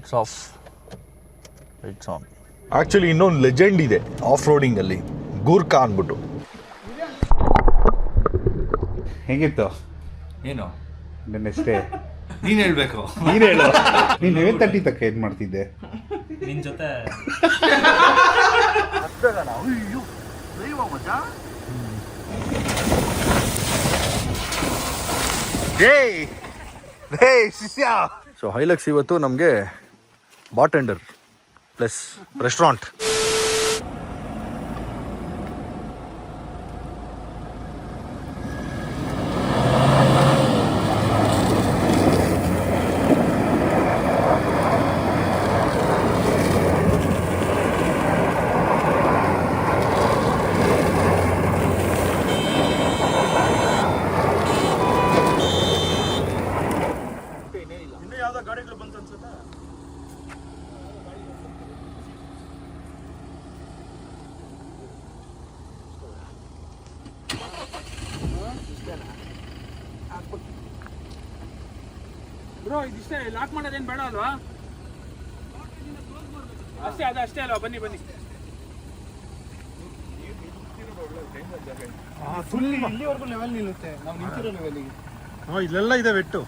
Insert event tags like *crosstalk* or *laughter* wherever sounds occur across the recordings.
Lights off lights on actually ಇನ್ನೊಂದು legend ಇದೆ off ರೋಡಿಂಗಲ್ಲಿ ಗೂರ್ಖಾ ಅಂದ್ಬಿಟ್ಟು. ಹೆಂಗಿತ್ತು? ಏನು? ನೆನ್ನೆಷ್ಟೇ ನೀನು ನೀನ್ ಹೇಳ್ಬೇಕು. ನೀನು ಹೇಳು. ನೀನು ಲೆವೆನ್ ತಟ್ಟಿ ತಕ್ಕ ಏನು ಮಾಡ್ತಿದ್ದೆ. ನಿನ್ ಜೊತೆ. ಸೊ ಹೈಲಕ್ಸ್ ಇವತ್ತು ನಮಗೆ ಬಾಟೆಂಡರ್ ಪ್ಲಸ್ ರೆಸ್ಟೋರೆಂಟ್ ಅಲ್ವಾ? ಅಷ್ಟೇ ಅದು ಅಷ್ಟೇ ಅಲ್ವಾ? ಬನ್ನಿ ಬನ್ನಿ. ಫುಲ್ ಇಲ್ಲಿವರೆಗೂ ಲೆವೆಲ್ ನಿಲ್ಲುತ್ತೆ. ನಾವು ನಿಂತಿರೋ ಲೆವೆಲಿಗೆ ಹಾಂ ಇಲ್ಲೆಲ್ಲ ಇದೆ ಬೆಟ್ಟು.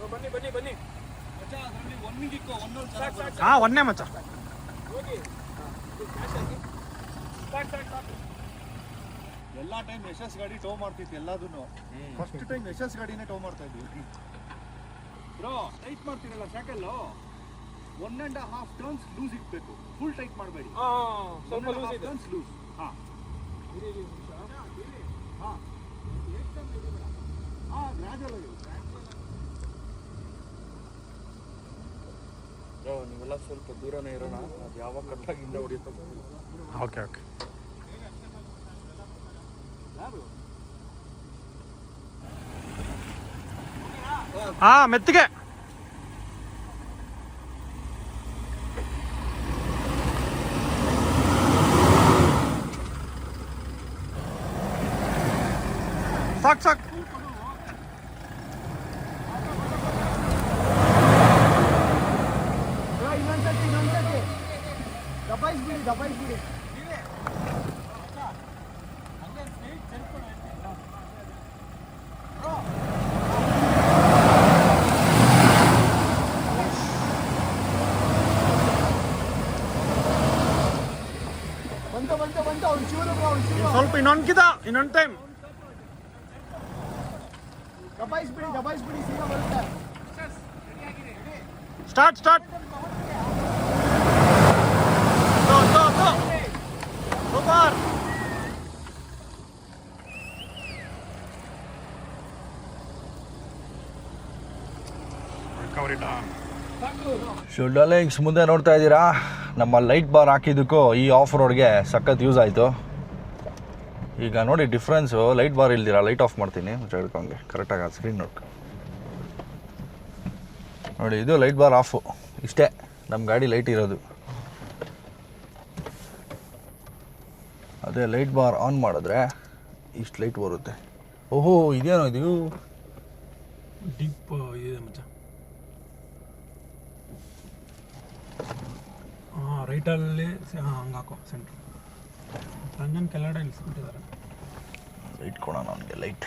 ಓ ಬನ್ನಿ ಬನ್ನಿ ಬನ್ನಿ. ಹಾಂ ಒಂದೇ ಮಚ್ಚ. ಎಲ್ಲ ಟೈಮ್ ಯಶಸ್ ಗಾಡಿ ಟೋ ಮಾಡ್ತಿತ್ತು ಎಲ್ಲದನ್ನು ಫಸ್ಟ್ ಟೈಮ್ ಯಶಸ್ ಗಾಡಿನೇ ಟೋ ಮಾಡ್ತಾ ಇದ್ವಿ. ಬ್ರೋ ಟೈಟ್ ಮಾಡ್ತೀರಲ್ಲ cycle one and half turns loose ಇಟ್ಬೇಕು full tight ಮಾಡಬೇಡಿ. ಆ, ಸ್ವಲ್ಪ ಲೂಸ್ ಇದೆ. ಟರ್ನ್ಸ್ ಲೂಸ್ ಹಾಂ. ಹಾಂ ಹಾಂ. ಗ್ರಾಜುವಲ್ ಆಗಿ ನೀವೆಲ್ಲ ಸ್ವಲ್ಪ ದೂರನೇ ಇರೋಣ. ಅದು ಯಾವಾಗ ಕಟ್ಟಾಗಿಂದ ಹೊಡಿಯುತ್ತೋ ಓಕೆ ಓಕೆ ಹಾಂ ಮೆತ್ತಿಗೆ ಸಾಕು ಸಾಕು ಇನ್ನೊಂದ್ಸತಿ ಇನ್ನೊಂದ್ಸತಿ ದಬಾಯಿಸ್ಬಿಡಿ ದಬಾಯಿಸ್ಬಿಡಿ ಬಂತು ಬಂತು ಬಂತು ಒಂಚೂರು ಬ್ರೋ ಒಂಚೂರು ಕಿದ ಇನ್ನೊಂದು ಟೈಮ್ ದಬಾಯಿಸ್ಬಿಡಿ ದಬಾಯಿಸ್ಬಿಡಿ ಸೀದಾ ಬರುತ್ತೆ ಸ್ಟಾರ್ಟ್ ಸ್ಟಾರ್ಟ್ ಸೂಪರ್ ಸೊ ಮುಂದೆ ನೋಡ್ತಾ ಇದ್ದೀರಾ? ನಮ್ಮ ಲೈಟ್ ಬಾರ್ ಹಾಕಿದ್ದಕ್ಕೂ ಈ ಆಫ್ ರೋಡ್ಗೆ ಸಖತ್ ಯೂಸ್ ಆಯಿತು. ಈಗ ನೋಡಿ ಡಿಫ್ರೆನ್ಸು ಲೈಟ್ ಬಾರ್ ಇಲ್ದಿರ? ಲೈಟ್ ಆಫ್ ಮಾಡ್ತೀನಿ. ಹಿಡ್ಕೊಂಗೆ ಕರೆಕ್ಟಾಗಿ ಸ್ಕ್ರೀನ್ ನೋಡ್ಕೊ. ನೋಡಿ, ಇದು ಲೈಟ್ ಬಾರ್ ಆಫು ಇಷ್ಟೇ. ನಮ್ಮ ಗಾಡಿ ಲೈಟ್ ಇರೋದು. ಅದೇ ಲೈಟ್ ಬಾರ್ ಆನ್ ಮಾಡಿದ್ರೆ ಇಷ್ಟು ಲೈಟ್ ಬರುತ್ತೆ. ಓಹೋ, ಇದೇನೋ ಇದು? ಡೀಪ್ ಇದೆ ಮಚ್ಚ. ಹಾಂ ರೈಟಲ್ಲಿ ಹಂಗೆ ಹಾಕೋ ಸೆಂಟ್ರ್ ರಂಜನ್ ಕೆಳಗಡೆ ಇಳಿಸ್ಬಿಟ್ಟಿದ್ದಾರೆ. ಲೈಟ್ ಕೊಡೋಣ ಅವನಿಗೆ ಲೈಟ್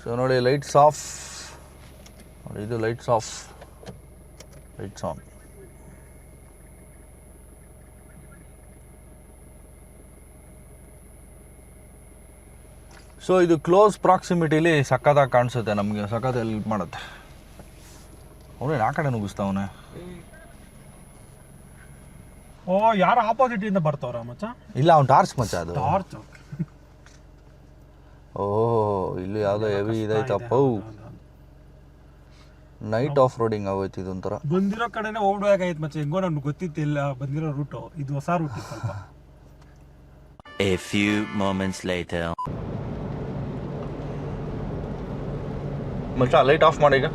ಸೊ ನೋಡಿ ಲೈಟ್ಸ್ ಆಫ್ ನೋಡಿ ಇದು lights off lights on so ಇದು ಕ್ಲೋಸ್ ಪ್ರಾಕ್ಸಿಮಿಟಿಲಿ ಸಖತ್ತಾಗಿ ಕಾಣಿಸುತ್ತೆ ನಮಗೆ ಸಖತ್ ಹೆಲ್ಪ್ ಮಾಡುತ್ತೆ. ಅವನೇ ಆ ಕಡೆ ನುಗ್ಗಿಸ್ತಾವನೆ ಓ ಯಾರು ಆಪೋಸಿಟ್ ಇಂದ ಬರ್ತಾವ್ರ ಮಚ್ಚ? ಇಲ್ಲ ಅವ್ನು ಟಾರ್ಚ್ ಮಚ್ಚ ಅದು. ಟಾರ್ಚ್ ಓ ಇಲ್ಲಿ ಯಾವುದೋ ಹೆವಿ ಇದೈತಪ್ಪ ನೈಟ್ ಆಫ್ ರೋಡಿಂಗ್ ಆಗೋಯ್ತು ಇದೊಂಥರ. ಬಂದಿರೋ ಕಡೆನೆ ಹೋಗ್ಬೇಕಾಗಿತ್ತು ಮಚ್ಚ. ಹೆಂಗೋ ನನ್ಗೆ ಗೊತ್ತಿತ್ತಿಲ್ಲ. ಬಂದಿರೋ ರೂಟು ಇದು ಹೊಸ ರೂಟ್ ಎ ಸ್ವಲ್ಪ. A few moments later. ಮಚ್ಚ ಲೈಟ್ ಆಫ್ ಮಾಡಿ ಈಗ.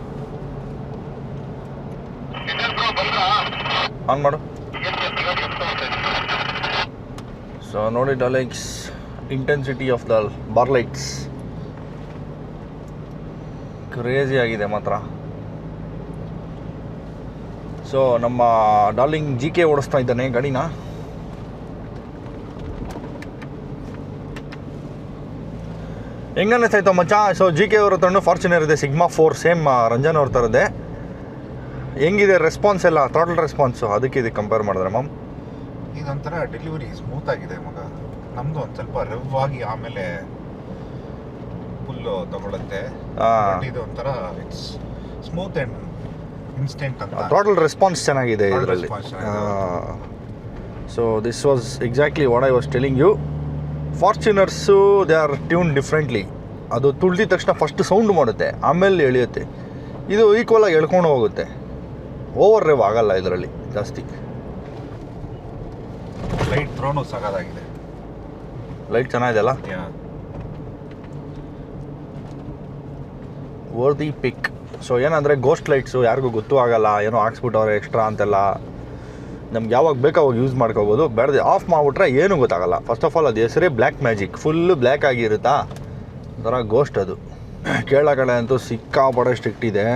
ಆನ್ ಮಾಡು. ಸೊ ನೋಡಿ ಡಾಲೆಕ್ಸ್ intensity of the lights crazy ಆಗಿದೆ ಮಾತ್ರ. ಸೊ ನಮ್ಮ ಡಾರ್ಲಿಂಗ್ ಜಿ ಕೆ ಓಡಿಸ್ತಾ ಇದ್ದಾನೆ ಗಾಡಿನ ಹೆಂಗನ್ನಿಸ್ತಾಯ್ತು ಮಚ್ಚ? ಸೊ ಜಿ ಕೆ ಅವ್ರ ತಂಡು ಫಾರ್ಚುನರ್ ಇದೆ ಸಿಗ್ಮಾ ಫೋರ್ ಸೇಮ್ ರಂಜನ್ ಅವ್ರ ಥರದ್ದೇ ಹೆಂಗಿದೆ ರೆಸ್ಪಾನ್ಸ್ ಎಲ್ಲ? ಟೋಟಲ್ ರೆಸ್ಪಾನ್ಸು ಅದಕ್ಕೆ ಇದಕ್ಕೆ ಕಂಪೇರ್ ಮಾಡಿದ್ರೆ ಮ್ಯಾಮ್ ಇದೊಂಥರ ಡೆಲಿವರಿ ಸ್ಮೂತ್ ಆಗಿದೆ ಮಗ. ನಮ್ದು ಒಂದು ಸ್ವಲ್ಪ ರವ್ ಆಗಿ ಆಮೇಲೆ ಫುಲ್ಲು ತಗೊಳುತ್ತೆ. ಇದು ಒಂಥರ ಇಟ್ಸ್ ಸ್ಮೂತ್ ಅಂಡ್ ಇನ್ಸ್ಟೆಂಟ್ ಅಂತ. ಟೋಟಲ್ ರೆಸ್ಪಾನ್ಸ್ ಚೆನ್ನಾಗಿದೆ ಇದರಲ್ಲಿ. So this was exactly what I was telling you Fortuners they are tune differently ಅದು ತುಳಿದ ತಕ್ಷಣ ಫಸ್ಟ್ ಸೌಂಡ್ ಮಾಡುತ್ತೆ ಆಮೇಲೆ ಎಳೆಯುತ್ತೆ. ಇದು ಈಕ್ವಲ್ ಆಗಿ ಎಳ್ಕೊಂಡು ಹೋಗುತ್ತೆ. ಓವರ್ ರೇವ್ ಆಗಲ್ಲ ಇದರಲ್ಲಿ ಜಾಸ್ತಿ. ಲೈಟ್ ಥ್ರೋನು ಸಾಕಾಗಿದೆ ಲೈಟ್ ಚೆನ್ನಾಗಿದೆಯಲ್ಲ? ವರ್ದಿ ಪಿಕ್ ಸೊ ಏನಂದರೆ ಗೋಸ್ಟ್ ಲೈಟ್ಸು ಯಾರಿಗೂ ಗೊತ್ತೂ ಆಗಲ್ಲ ಏನೋ ಹಾಕ್ಸ್ಬಿಟ್ಟವ್ರೆ ಎಕ್ಸ್ಟ್ರಾ ಅಂತೆಲ್ಲ. ನಮ್ಗೆ ಯಾವಾಗ ಬೇಕೋ ಅವಾಗ ಯೂಸ್ ಮಾಡ್ಕೋಬೋದು. ಬೇಡದೆ ಆಫ್ ಮಾಡಿಬಿಟ್ರೆ ಏನೂ ಗೊತ್ತಾಗಲ್ಲ. ಫಸ್ಟ್ ಆಫ್ ಆಲ್ ಅದು ಹೆಸರೇ ಬ್ಲ್ಯಾಕ್ ಮ್ಯಾಜಿಕ್ ಫುಲ್ಲು ಬ್ಲ್ಯಾಕ್ ಆಗಿರುತ್ತಾ? ಒಂಥರ ಗೋಸ್ಟ್ ಅದು. ಕೇಳೋ ಕಡೆ ಅಂತೂ ಸಿಕ್ಕಾಪಡೆ ಸ್ಟ್ರಿಕ್ಟ್ ಇದೆ.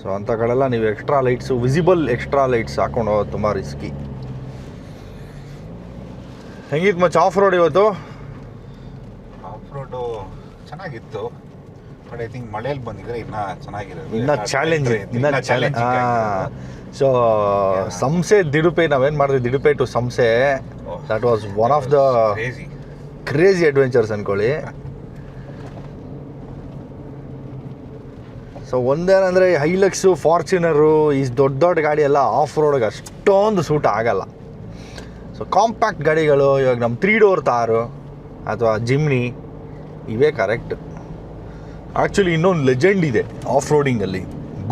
ಸೊ ಅಂಥ ಕಡೆಲ್ಲ ನೀವು extra lights visible extra lights ಹಾಕೊಂಡು ಹೋಗೋದು ತುಂಬ ರಿಸ್ಕಿ ಹೆಂಗಿತ್ತು ಮಚ್ಚ? ಆಫ್ ರೋಡ್ ಇವತ್ತು? ಆಫ್ ರೋಡು ಚೆನ್ನಾಗಿತ್ತು. ಬಟ್ ಐ ಥಿಂಕ್ ಮಳೆಯಲ್ಲಿ ಬಂದಿದ್ರೆ ಇನ್ನ ಚೆನ್ನಾಗಿರೋದು. ಇನ್ನ ಚಾಲೆಂಜ್ ಇನ್ನ ಚಾಲೆಂಜ್ ಸೊ ಸಂಸೆ ದಿಡುಪೆ ನಾವೇನು ಮಾಡಿದ್ವಿ? Didupe to Samse that was one of the crazy crazy adventures ಅನ್ಕೊಳ್ಳಿ. ಸೊ ಒಂದೇನಂದರೆ ಹೈಲಕ್ಸು ಫಾರ್ಚುನರು ಈ ದೊಡ್ಡ ದೊಡ್ಡ ಗಾಡಿ ಎಲ್ಲ ಆಫ್ ರೋಡ್ಗೆ ಅಷ್ಟೊಂದು ಸೂಟ್ ಆಗಲ್ಲ. ಸೊ ಕಾಂಪ್ಯಾಕ್ಟ್ ಗಾಡಿಗಳು, ಇವಾಗ ನಮ್ಮ ತ್ರೀ ಡೋರ್ ತಾರು ಅಥವಾ ಜಿಮ್ನಿ ಇವೇ ಕರೆಕ್ಟ್ ಆ್ಯಕ್ಚುಲಿ ಇನ್ನೊಂದು ಲೆಜೆಂಡ್ ಇದೆ ಆಫ್ ರೋಡಿಂಗಲ್ಲಿ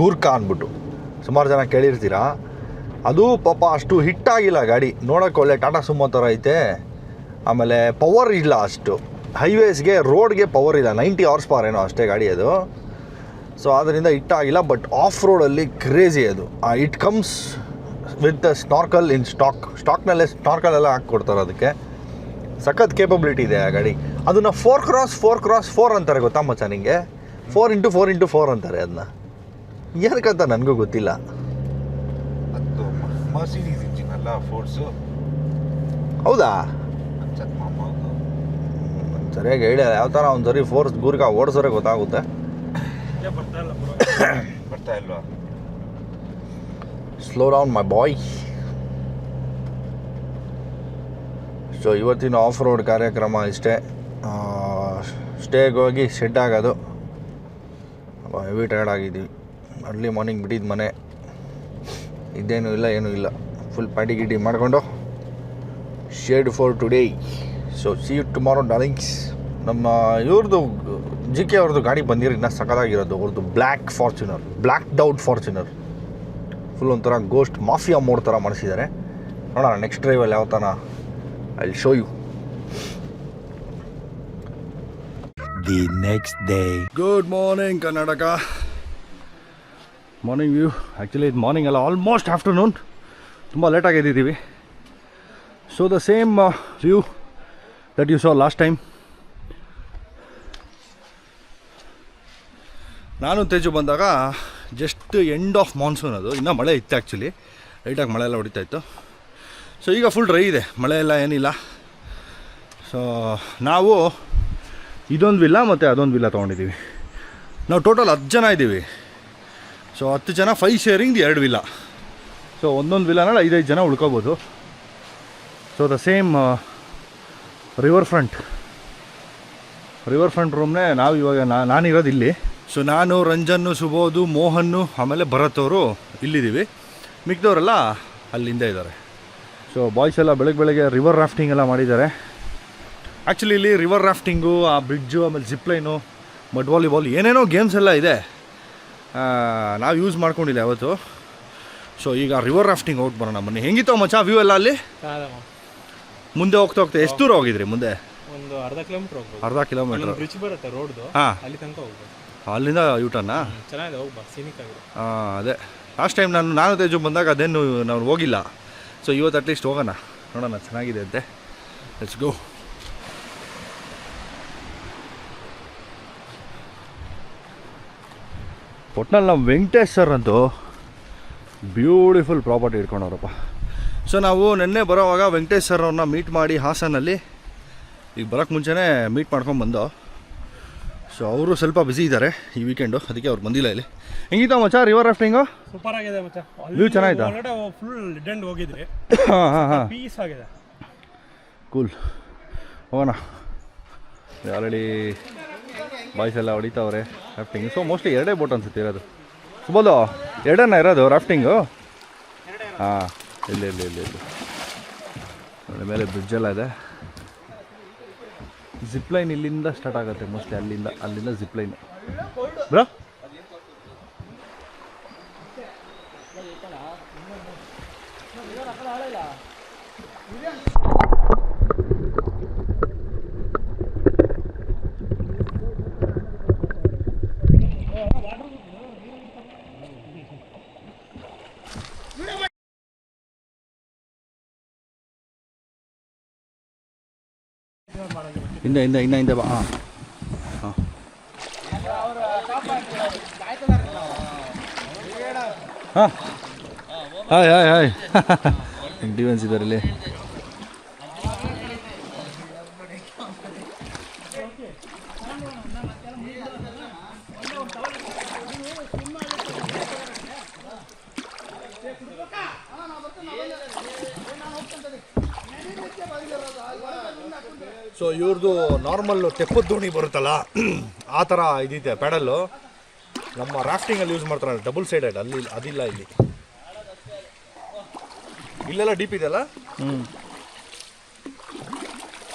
ಗೂರ್ಖಾ ಅಂದ್ಬಿಟ್ಟು. ಸುಮಾರು ಜನ ಕೇಳಿರ್ತೀರಾ? ಅದು ಪಾಪ ಅಷ್ಟು ಹಿಟ್ ಆಗಿಲ್ಲ ಗಾಡಿ. ನೋಡೋಕೆ ಒಳ್ಳೆ ಟಾಟಾ ಸುಮ್ಮ ಥರ ಐತೆ. ಆಮೇಲೆ ಪವರ್ ಇಲ್ಲ ಅಷ್ಟು. ಹೈವೇಸ್ಗೆ ರೋಡ್ಗೆ ಪವರ್ ಇಲ್ಲ. ನೈಂಟಿ ಅವರ್ಸ್ ಪವರ್ ಏನೋ ಅಷ್ಟೇ ಗಾಡಿ ಅದು. ಸೊ ಅದರಿಂದ ಹಿಟ್ಟಾಗಿಲ್ಲ ಬಟ್ ಆಫ್ ರೋಡಲ್ಲಿ ಕ್ರೇಜಿ ಅದು. It comes with snorkel in stock ಸ್ಟಾಕ್ನಲ್ಲೇ snorkel ಎಲ್ಲ ಹಾಕ್ಕೊಡ್ತಾರೆ ಅದಕ್ಕೆ. ಸಖತ್ ಕೇಪಬಿಲಿಟಿ ಇದೆ ಆ ಗಾಡಿ. ಅದನ್ನು four cross four cross four ಅಂತಾರೆ ಗೊತ್ತಾ ಮಚ್ಚ ನಿಮಗೆ four into four into four ಅಂತಾರೆ ಅದನ್ನ ಏನಕ್ಕಂತ ನನಗೂ ಗೊತ್ತಿಲ್ಲ. ಅದು ಮರ್ಸಿಡೀಸ್ ಇಂಜಿನ್ ಅಲ್ಲ ಫೋರ್ಸು ಹೌದಾ? ಸರಿಯಾಗಿ ಹೇಳಿ ಯಾವ ಥರ ಒಂದು ಸರಿ ಫೋರ್ಸ್ ಗೂರ್ಗ ಓಡಿಸೋರೆ ಗೊತ್ತಾಗುತ್ತೆ. ಬರ್ತಾ ಇಲ್ಲ ಬ್ರೋ ಬರ್ತಾ ಇಲ್ವಾ? Slow down my boy so ಇವತ್ತಿನ ಆಫ್ ರೋಡ್ ಕಾರ್ಯಕ್ರಮ ಇಷ್ಟೇ. ಸ್ಟೇಗೆ ಹೋಗಿ ಶೆಡ್ ಆಗೋದು. ಹೆವಿ ಟೈರ್ಡ್ ಆಗಿದ್ದೀವಿ. ಅರ್ಲಿ ಮಾರ್ನಿಂಗ್ ಬಿಟ್ಟಿದ್ದು ಮನೆ. ಇದೇನೂ ಇಲ್ಲ, ಏನೂ ಇಲ್ಲ. ಫುಲ್ ಪ್ಯಾಟಿ ಗಿಟಿ ಮಾಡಿಕೊಂಡು shade for today so see you tomorrow darlings ನಮ್ಮ ಇವ್ರದ್ದು ಜಿ ಕೆ ಅವ್ರದ್ದು ಗಾಡಿ ಬಂದಿರೋ ಇನ್ನೂ ಸಖತ್ತಾಗಿರೋದು. ಅವ್ರದ್ದು black Fortuner black doubt Fortuner full ಒಂಥರ ಗೋಸ್ಟ್ ಮಾಫಿಯಾ ಮೋಡ್ ಥರ ಮಾಡಿಸಿದ್ದಾರೆ ನೋಡೋಣ ನೆಕ್ಸ್ಟ್ ಡ್ರೈವಲ್ಲಿ ಯಾವ ಥರ I show you the next day good morning Karnataka morning view actually ಇದು ಮಾರ್ನಿಂಗ್ ಅಲ್ಲ ಆಲ್ಮೋಸ್ಟ್ ಆಫ್ಟರ್ನೂನ್ ತುಂಬ ಲೇಟಾಗಿ ಎದ್ದಿದ್ದೀವಿ. So the same view that you saw last time ನಾನು ತೇಜು ಬಂದಾಗ ಜಸ್ಟ್ ಎಂಡ್ ಆಫ್ ಮಾನ್ಸೂನ್ ಅದು. ಇನ್ನೂ ಮಳೆ ಇತ್ತು ಆ್ಯಕ್ಚುಲಿ ಲೈಟಾಗಿ ಮಳೆ ಎಲ್ಲ ಹೊಡಿತಾ ಇತ್ತು. ಸೊ ಈಗ ಫುಲ್ ಡ್ರೈ ಇದೆ. ಮಳೆ ಎಲ್ಲ ಏನಿಲ್ಲ. ಸೊ ನಾವು ಇದೊಂದು ವಿಲ್ಲ ಮತ್ತು ಅದೊಂದು ವಿಲ್ಲ ತೊಗೊಂಡಿದ್ದೀವಿ. ನಾವು ಟೋಟಲ್ ಹತ್ತು ಜನ ಇದ್ದೀವಿ. ಸೊ ಹತ್ತು ಜನ ಫೈವ್ ಶೇರಿಂಗ್ ಎರಡು ವಿಲ್ಲ ಸೊ ಒಂದೊಂದು ವಿಲ್ಲನಲ್ಲಿ ಐದೈದು ಜನ ಉಳ್ಕೋಬೋದು. So the same river front river front ರೂಮ್ನೇ ನಾವು ಇವಾಗ ನಾನಿರೋದು ಇಲ್ಲಿ ಸೊ ನಾನು ರಂಜನ್ನು ಸುಬೋಧು ಮೋಹನ್ನು ಆಮೇಲೆ ಭರತ್ ಅವರು ಇಲ್ಲಿದ್ದೀವಿ. ಮಿಕ್ದವರೆಲ್ಲ ಅಲ್ಲಿಂದ ಇದ್ದಾರೆ. ಸೊ ಬಾಯ್ಸ್ ಎಲ್ಲ ಬೆಳಗ್ಗೆ ಬೆಳಗ್ಗೆ ರಿವರ್ ರಾಫ್ಟಿಂಗ್ ಎಲ್ಲ ಮಾಡಿದ್ದಾರೆ. ಆ್ಯಕ್ಚುಲಿ ಇಲ್ಲಿ ರಿವರ್ ರಾಫ್ಟಿಂಗು ಆ ಬ್ರಿಡ್ಜು ಆಮೇಲೆ ಜಿಪ್ಲೈನು ಮಡ್ ವಾಲಿಬಾಲ್ ಏನೇನೋ ಗೇಮ್ಸ್ ಎಲ್ಲ ಇದೆ. ನಾವು ಯೂಸ್ ಮಾಡ್ಕೊಂಡಿಲ್ಲ ಯಾವತ್ತು. ಸೊ ಈಗ ರಿವರ್ ರಾಫ್ಟಿಂಗ್ ಹೋಗಿ ಬರೋಣ ಬನ್ನಿ. ಹೆಂಗಿತ್ತು ಮಚ್ಚ ವ್ಯೂ ಎಲ್ಲ ಅಲ್ಲಿ? ಮುಂದೆ ಹೋಗ್ತಾ ಹೋಗ್ತಾ ಎಷ್ಟು ದೂರ ಹೋಗಿದ್ರಿ ಮುಂದೆ? ಒಂದು ಅರ್ಧ ಕಿಲೋಮೀಟರ್ ಅರ್ಧ ಕಿಲೋಮೀಟರ್ ಬರುತ್ತೆ ರೋಡ್ದು ಹಾಂ. ಅಲ್ಲಿ ತನಕ ಹೋಗ್ಬೋದು. ಅಲ್ಲಿಂದ ಯೂಟರ್ನಾ ಚೆನ್ನಾಗಿದೆ ಹೋಗ್ಬಾ ಸೀನಿಕ್ ಆಗಿದೆ. ಹಾಂ ಅದೇ. ಲಾಸ್ಟ್ ಟೈಮ್ ನಾನು ನಾನು ತೇಜು ಬಂದಾಗ ಅದೇನು ನಾನು ಹೋಗಿಲ್ಲ. ಸೊ ಇವತ್ತು ಅಟ್ಲೀಸ್ಟ್ ಹೋಗೋಣ. ನೋಡೋಣ ಚೆನ್ನಾಗಿದೆ ಅಂತೆ. ಲೆಟ್ಸ್ ಗೋ ಒಟ್ನಲ್ಲಿ ನಮ್ಮ ವೆಂಕಟೇಶ್ ಸರ್ ಅಂತೂ ಬ್ಯೂಟಿಫುಲ್ ಪ್ರಾಪರ್ಟಿ ಇಟ್ಕೊಂಡವ್ರಪ್ಪ. ಸೊ ನಾವು ನಿನ್ನೆ ಬರೋವಾಗ ವೆಂಕಟೇಶ್ ಸರ್ ಅವ್ರನ್ನ ಮೀಟ್ ಮಾಡಿ ಹಾಸನಲ್ಲಿ. ಈಗ ಬರೋಕ್ಕೆ ಮುಂಚೆನೇ ಮೀಟ್ ಮಾಡ್ಕೊಂಡು ಬಂದೋ. ಸೊ ಅವರು ಸ್ವಲ್ಪ ಬ್ಯುಸಿ ಇದ್ದಾರೆ ಈ ವೀಕೆಂಡು ಅದಕ್ಕೆ ಅವ್ರು ಬಂದಿಲ್ಲ ಇಲ್ಲಿ. ಹೆಂಗಿತ್ತ ಮಚ್ಚ ರಿವರ್ ರಾಫ್ಟಿಂಗು ಸೂಪರ್ ಆಗಿದೆ ಮಚ್ಚ. ಚೆನ್ನಾಗಿದೆ ಚೆನ್ನಾಗಿತ್ತಾ? ಒಳಗಡೆ ಫುಲ್ ಡೆಂಡ್ ಹೋಗಿದ್ರಿ. ಹಾಂ ಹಾಂ ಹಾಂ. ಪೀಸ್ ಆಗಿದೆ. ಕೂಲ್ ಹೋಗೋಣ. ಆಲ್ರೆಡಿ ಬಾಯ್ಸ್ ಎಲ್ಲ ಹೊಡಿತಾವ್ರೆ ರಾಫ್ಟಿಂಗ್ ಸೊ ಮೋಸ್ಟ್ಲಿ ಎರಡೇ ಬೋಟ್ ಅನ್ಸುತ್ತೆ ಇರೋದು. ಸುಬೋದು ಎರಡನ್ನ ಇರೋದು ರಾಫ್ಟಿಂಗು ಹಾಂ ಇಲ್ಲ ಇಲ್ಲ ಇಲ್ಲ ಇಲ್ಲ. ಮೇಲೆ ಬ್ರಿಡ್ಜ್ ಎಲ್ಲ ಇದೆ. ಜಿಪ್ ಲೈನ್ ಇಲ್ಲಿಂದ ಸ್ಟಾರ್ಟ್ ಆಗುತ್ತೆ ಮೋಸ್ಟ್ಲಿ ಅಲ್ಲಿಂದ ಅಲ್ಲಿಂದ ಜಿಪ್ಲೈನ್ ಬ್ರೋ ಹಿಂದೆ ಹಿಂದೆ ಇನ್ನ ಹಿಂದೆ ಬಾ ಹಾಂ. ಹಾಂ. Hi hi hi. *laughs* ಡಿಫೆನ್ಸ್ ಇದ್ದಾರೆ ಇಲ್ಲಿ ಸೊ ಇವ್ರದ್ದು ನಾರ್ಮಲ್ ತೆಪ್ಪದ ದೋಣಿ ಬರುತ್ತಲ್ಲ? *clears throat* ಆ ಥರ ಇದಿದೆ ಪ್ಯಾಡಲ್ಲು ನಮ್ಮ ರಾಫ್ಟಿಂಗಲ್ಲಿ ಯೂಸ್ ಮಾಡ್ತಾರೆ ಡಬಲ್ ಸೈಡೆಡ್ ಅಲ್ಲಿ ಅದಿಲ್ಲ ಇಲ್ಲಿ. ಇಲ್ಲೆಲ್ಲ ಡೀಪ್ ಇದೆಯಲ್ಲ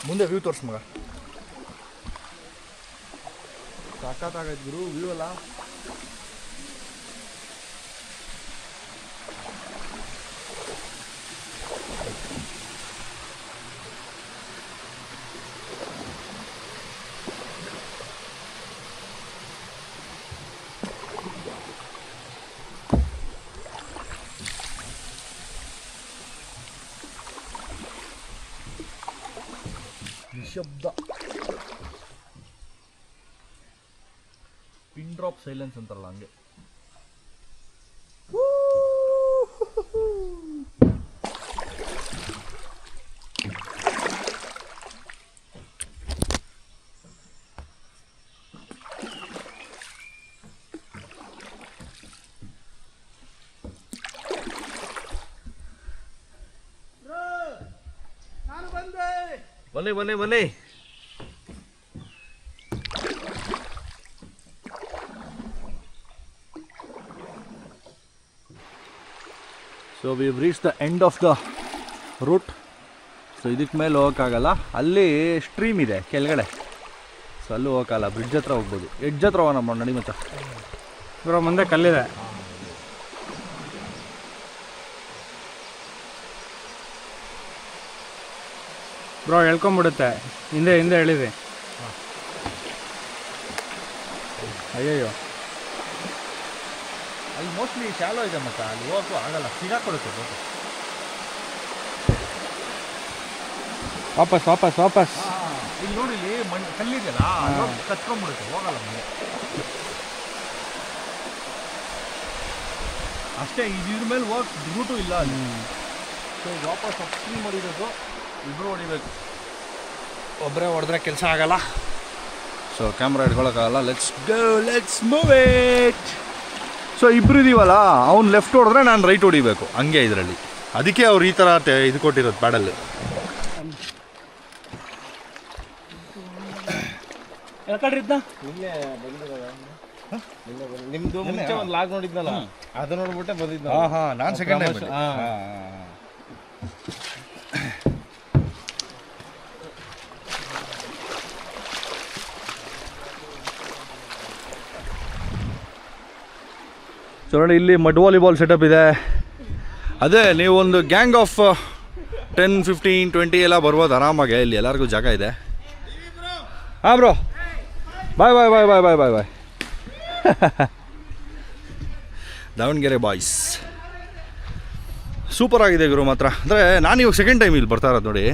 ಮುಂದೆ ವ್ಯೂ ತೋರಿಸ್ ಮಗ. ಸಾಕಾಗೈತೆ ಗುರು ವ್ಯೂ ಅಲ್ಲ. ನಿಶಬ್ದ ಪಿನ್ ಡ್ರಾಪ್ ಸೈಲೆನ್ಸ್ ಅಂತಾರಲ್ಲ ಹಂಗೆ. ಬನ್ನಿ ಬನ್ನಿ ಬನ್ನಿ so we reach the end of the route so ಇದಕ್ಕೆ ಮೇಲೆ ಹೋಗೋಕ್ಕಾಗಲ್ಲ. ಅಲ್ಲಿ ಸ್ಟ್ರೀಮ್ ಇದೆ ಕೆಳಗಡೆ. ಸೊ ಅಲ್ಲೂ ಹೋಗೋಕ್ಕಾಗಲ್ಲ. ಬ್ರಿಡ್ಜ್ ಹತ್ರ ಹೋಗ್ಬೋದು. ಎಡ್ಜ್ ಹತ್ರ ಹೋಗೋಣ ನಮ್ಮ ನಡಿ ಮಚ್ಚ ಬ್ರೋ ಮುಂದೆ ಕಲ್ಲಿದೆ. ಬ್ರೋ ಹೇಳ್ಕೊಂಬಿಡುತ್ತೆ ಹಿಂದೆ ಹಿಂದೆ ಎಳಿದೆ ಅಯ್ಯಯ್ಯೋ. ಅಲ್ಲಿ ಮೋಸ್ಟ್ಲಿ ಶಾಲೋ ಇದೆ ಮತ್ತೆ ಅಲ್ಲಿ ಹೋಗು ಆಗಲ್ಲ. ಸಿಗಾಕೊಡುತ್ತೆ ಬೋಟು ವಾಪಸ್ ವಾಪಸ್ ವಾಪಸ್. ಇಲ್ಲಿ ನೋಡಿ ಇಲ್ಲಿ ಮಣ್ಣು ಕಲ್ಲಿದೆಯಲ್ಲ ಕಚ್ಕೊಂಡ್ಬಿಡುತ್ತೆ ಹೋಗಲ್ಲ ಮುಂದೆ ಅಷ್ಟೇ ಇದ್ರ ಮೇಲೆ ಹೋಗ್ ರೂಟು ಇಲ್ಲ ಅಲ್ಲಿ. ಸೊ ವಾಪಸ್ ಅಪ್ಸ್ಟ್ರೀಮ್ ಹೊಡಿಬೇಕು ಇಬ್ಬರು ಹೊಡಿಬೇಕು. ಒಬ್ಬರೇ ಹೊಡೆದ್ರೆ ಕೆಲಸ ಆಗಲ್ಲ. So camera ಇಟ್ಕೊಳಕ್ಕಾಗಲ್ಲ let's go let's move it so ಇಬ್ರು ಇದೀವಲ್ಲ? ಅವ್ನು ಲೆಫ್ಟ್ ಹೊಡೆದ್ರೆ ನಾನು ರೈಟ್ ಹೊಡಿಬೇಕು. ಹಂಗೆ ಇದರಲ್ಲಿ. ಅದಕ್ಕೆ ಅವ್ರು ಈ ಥರ ಇದು ಕೊಟ್ಟಿರೋದು ಪ್ಯಾಡಲ್ ಯಾಕಡ್ರಿ ಇದ್ದ ನಿಮ್ದು ಮುಂಚೆ ಒಂದು ಲಾಗ್ ನೋಡಿದ್ನಲ್ಲ? ಅದು ನೋಡ್ಬಿಟ್ಟೆ ಬಂದಿದ್ದ ಹಾಂ ಹಾಂ. ನಾನು ಸೆಕೆಂಡ್ ಟೈಮ್ ಸೊ ನೋಡಿ ಇಲ್ಲಿ ಮಡ್ ವಾಲಿಬಾಲ್ ಸೆಟಪ್ ಇದೆ. ಅದೇ ನೀವು ಒಂದು gang of ten fifteen twenty ಎಲ್ಲ ಬರ್ಬೋದು ಆರಾಮಾಗೆ. ಇಲ್ಲಿ ಎಲ್ಲರಿಗೂ ಜಾಗ ಇದೆ. ಹಾಂ bro bye bye bye bye bye bye bye Davanagere boys super ಆಗಿದೆ ಗುರು ಮಾತ್ರ. ಅಂದರೆ ನಾನು ಇವಾಗ ಸೆಕೆಂಡ್ ಟೈಮ್ ಇಲ್ಲಿ ಬರ್ತಾ ಇರೋದು ನೋಡಿ.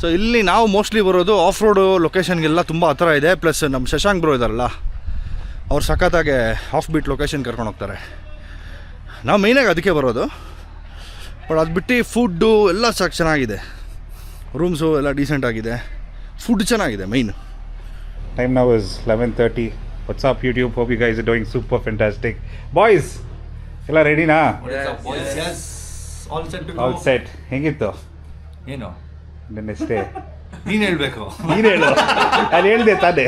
ಸೊ ಇಲ್ಲಿ ನಾವು ಮೋಸ್ಟ್ಲಿ ಬರೋದು ಆಫ್ ರೋಡು ಲೊಕೇಶನ್ಗೆಲ್ಲ ತುಂಬ ಹತ್ತಿರ ಇದೆ. ಪ್ಲಸ್ ನಮ್ಮ ಶಶಾಂಕ್ ಬ್ರೋ ಇದಾರಲ್ಲ. ಅವ್ರು ಸಖತ್ತಾಗೆ ಆಫ್ ಬೀಟ್ ಲೊಕೇಶನ್ ಕರ್ಕೊಂಡು ಹೋಗ್ತಾರೆ. ನಾವು ಮೇಯ್ನಾಗಿ ಅದಕ್ಕೆ ಬರೋದು. ಬಟ್ ಅದು ಬಿಟ್ಟು ಫುಡ್ಡು ಎಲ್ಲ ಸಾಕು ಚೆನ್ನಾಗಿದೆ. ರೂಮ್ಸು ಎಲ್ಲ ಡೀಸೆಂಟ್ ಆಗಿದೆ. ಫುಡ್ ಚೆನ್ನಾಗಿದೆ mine Time now is 11:30. What's up, YouTube? Hope you guys are doing boys ಎಲ್ಲ ರೆಡಿನಾ ಆಲ್ ಸೆಟ್ ಹೆಂಗಿತ್ತು? ಏನು? ನಿನ್ನೆ ಸ್ಟೇ *laughs* ನೀನು ಹೇಳ್ಬೇಕು. ನೀನ್ ಹೇಳು. ನಾನು ಹೇಳ್ದೆ ತಾನೆ.